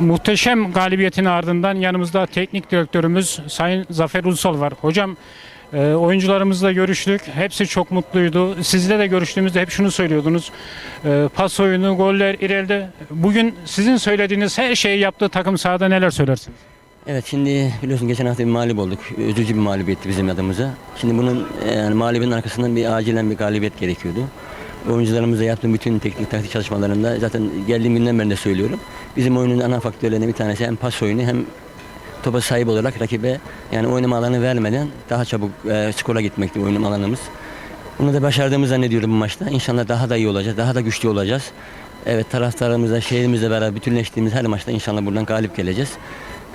Muhteşem galibiyetin ardından yanımızda teknik direktörümüz Sayın Zafer Ulusal var. Hocam e, oyuncularımızla görüştük. Hepsi çok mutluydu. Sizle de görüştüğümüzde hep şunu söylüyordunuz. E, pas oyunu, goller, ileride. Bugün sizin söylediğiniz her şeyi yaptığı takım sahada neler söylersiniz? Evet şimdi biliyorsun geçen hafta bir mağlup olduk. Üzücü bir mağlubiyetti bizim adımıza. Şimdi bunun e, yani mağlubiyetin arkasından bir acilen bir galibiyet gerekiyordu. Oyuncularımızla yaptığım bütün teknik taktik çalışmalarında zaten geldiğim günden beri de söylüyorum. Bizim oyunun ana faktörlerinden bir tanesi hem pas oyunu hem topa sahip olarak rakibe yani oynama alanı vermeden daha çabuk e, skora gitmekti oynama alanımız. Bunu da başardığımızı zannediyorum bu maçta. İnşallah daha da iyi olacağız, daha da güçlü olacağız. Evet taraftarımızla, şehrimizle beraber bütünleştiğimiz her maçta inşallah buradan galip geleceğiz.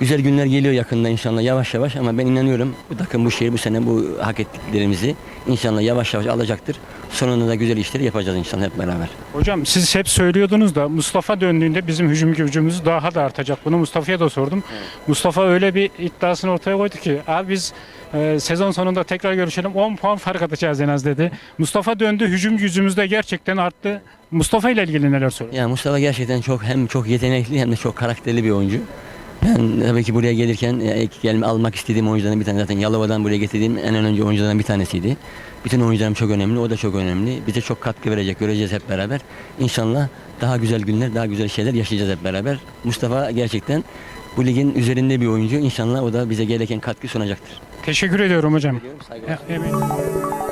Güzel günler geliyor yakında inşallah yavaş yavaş ama ben inanıyorum bu takım bu şehir bu sene bu hak ettiklerimizi inşallah yavaş yavaş alacaktır. Sonunda da güzel işleri yapacağız inşallah hep beraber. Hocam siz hep söylüyordunuz da Mustafa döndüğünde bizim hücum gücümüz daha da artacak. Bunu Mustafa'ya da sordum. Mustafa öyle bir iddiasını ortaya koydu ki abi biz e, sezon sonunda tekrar görüşelim 10 puan fark atacağız en az dedi. Mustafa döndü hücum gücümüz de gerçekten arttı. Mustafa ile ilgili neler söylüyor? Ya Mustafa gerçekten çok hem çok yetenekli hem de çok karakterli bir oyuncu. Ben tabii ki buraya gelirken ilk gelme almak istediğim oyunculardan bir tane zaten Yalova'dan buraya getirdiğim en önemli oyunculardan bir tanesiydi. Bütün oyuncularım çok önemli, o da çok önemli. Bize çok katkı verecek, göreceğiz hep beraber. İnşallah daha güzel günler, daha güzel şeyler yaşayacağız hep beraber. Mustafa gerçekten bu ligin üzerinde bir oyuncu. İnşallah o da bize gereken katkı sunacaktır. Teşekkür ediyorum hocam. Saygılar. Emin-